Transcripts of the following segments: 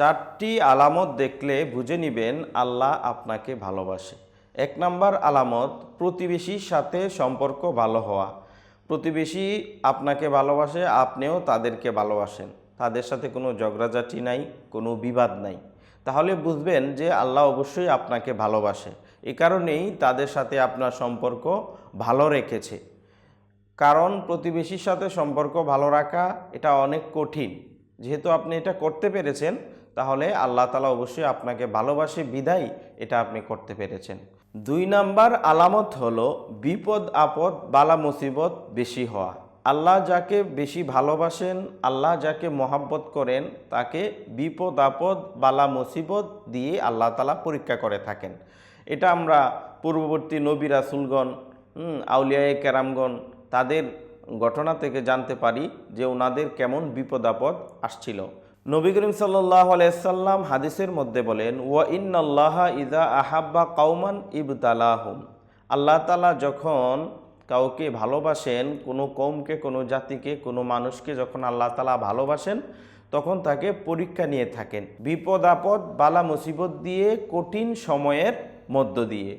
চারটি আলামত দেখলে বুঝে নিবেন আল্লাহ আপনাকে ভালোবাসে। এক নাম্বার আলামত, প্রতিবেশীর সাথে সম্পর্ক ভালো হওয়া। প্রতিবেশী আপনাকে ভালোবাসে, আপনিও তাদেরকে ভালোবাসেন। তাদের সাথে কোনো ঝগড়াঝাটি নাই, কোনো বিবাদ নাই। তাহলে বুঝবেন যে আল্লাহ অবশ্যই আপনাকে ভালোবাসে। এ কারণেই তাদের সাথে আপনার সম্পর্ক ভালো রেখেছে। কারণ প্রতিবেশীর সাথে সম্পর্ক ভালো রাখা এটা অনেক কঠিন। যেহেতু আপনি এটা করতে পেরেছেন তাহলে আল্লাহ তালা অবশ্যই আপনাকে ভালোবাসে, বিদায়, এটা আপনি করতে পেরেছেন। দুই নাম্বার আলামত হলো বিপদ, আপদ, বালা, মুসিবত বেশি হওয়া। আল্লাহ যাকে বেশি ভালোবাসেন, আল্লাহ যাকে মহাব্বত করেন, তাকে বিপদ, আপদ, বালা, মুসিবত দিয়ে আল্লাহ তালা পরীক্ষা করে থাকেন। এটা আমরা পূর্ববর্তী নবী রাসুলগণ আউলিয়ায়ে কেরামগণ তাদের ঘটনা থেকে জানতে পারি যে ওনাদের কেমন বিপদ, আপদ আসছিল। নবী করিম সাল্লাহ আলাইসাল্লাম হাদিসের মধ্যে বলেন, ওয়া ইন্নাল্লাহ ইদা আহাব্বা কাউমান ইবতালাহুম। আল্লাহ তালা যখন কাউকে ভালোবাসেন, কোনো কৌমকে কোনো জাতিকে, কোনো মানুষকে যখন আল্লাহ তালা ভালোবাসেন, তখন তাকে পরীক্ষা নিয়ে থাকেন বিপদ আপদ বালা মুসিবত দিয়ে, কঠিন সময়ের মধ্য দিয়ে।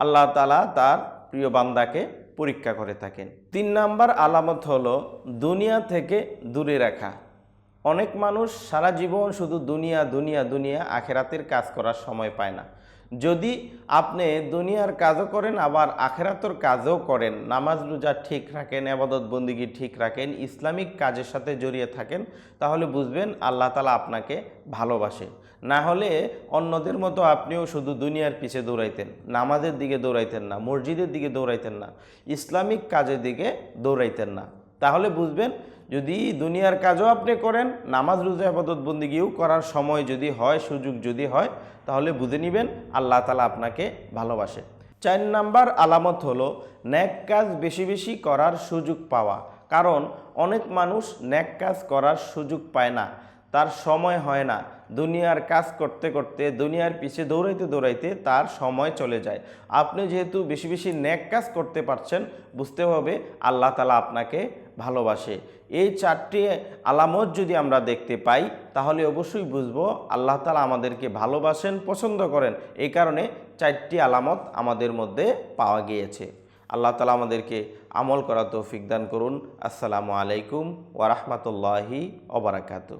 আল্লাহ তালা তার প্রিয় বান্দাকে পরীক্ষা করে থাকেন। তিন নাম্বার আলামত হলো, দুনিয়া থেকে দূরে রাখা। অনেক মানুষ সারা জীবন শুধু দুনিয়া দুনিয়া দুনিয়া আখেরাতের কাজ করার সময় পায় না। যদি আপনি দুনিয়ার কাজও করেন, আবার আখেরাতর কাজও করেন, নামাজ রোজা ঠিক রাখেন, আবাদত বন্দিগি ঠিক রাখেন, ইসলামিক কাজের সাথে জড়িয়ে থাকেন, তাহলে বুঝবেন আল্লাহ তালা আপনাকে ভালোবাসে। না হলে অন্যদের মতো আপনিও শুধু দুনিয়ার পিছে দৌড়াইতেন, নামাজের দিকে দৌড়াইতেন না, মসজিদের দিকে দৌড়াইতেন না, ইসলামিক কাজের দিকে দৌড়াইতেন না। তাহলে বুঝবেন, যদি দুনিয়ার কাজও আপনি করেন, নামাজ, রুজা আবাদত বন্দিগিও করার সময় যদি হয়, সুযোগ যদি হয়, তাহলে বুঝে নেবেন, আল্লাহ তালা আপনাকে ভালোবাসে। চার নাম্বার আলামত হলো ন্যাক কাজ বেশি বেশি করার সুযোগ পাওয়া। কারণ অনেক মানুষ ন্যাক কাজ করার সুযোগ পায় না। তার সময় হয় না। দুনিয়ার কাজ করতে করতে, দুনিয়ার পিছে দৌড়াইতে দৌড়াইতে তার সময় চলে যায়। আপনি যেহেতু বেশি বেশি ন্যাক কাজ করতে পারছেন, বুঝতে হবে আল্লাহ তালা আপনাকে ভালোবাসে। এই চারটি আলামত যদি আমরা দেখতে পাই, তাহলে অবশ্যই বুঝব আল্লাহ তালা আমাদেরকে ভালোবাসেন, পছন্দ করেন। এই কারণে চারটি আলামত আমাদের মধ্যে পাওয়া গিয়েছে। আল্লাহ তালা আমাদেরকে আমল করা তৌফিক দান করুন। আসসালামু আলাইকুম ওয়ারহমতুল্লাহি ওবরাকাতু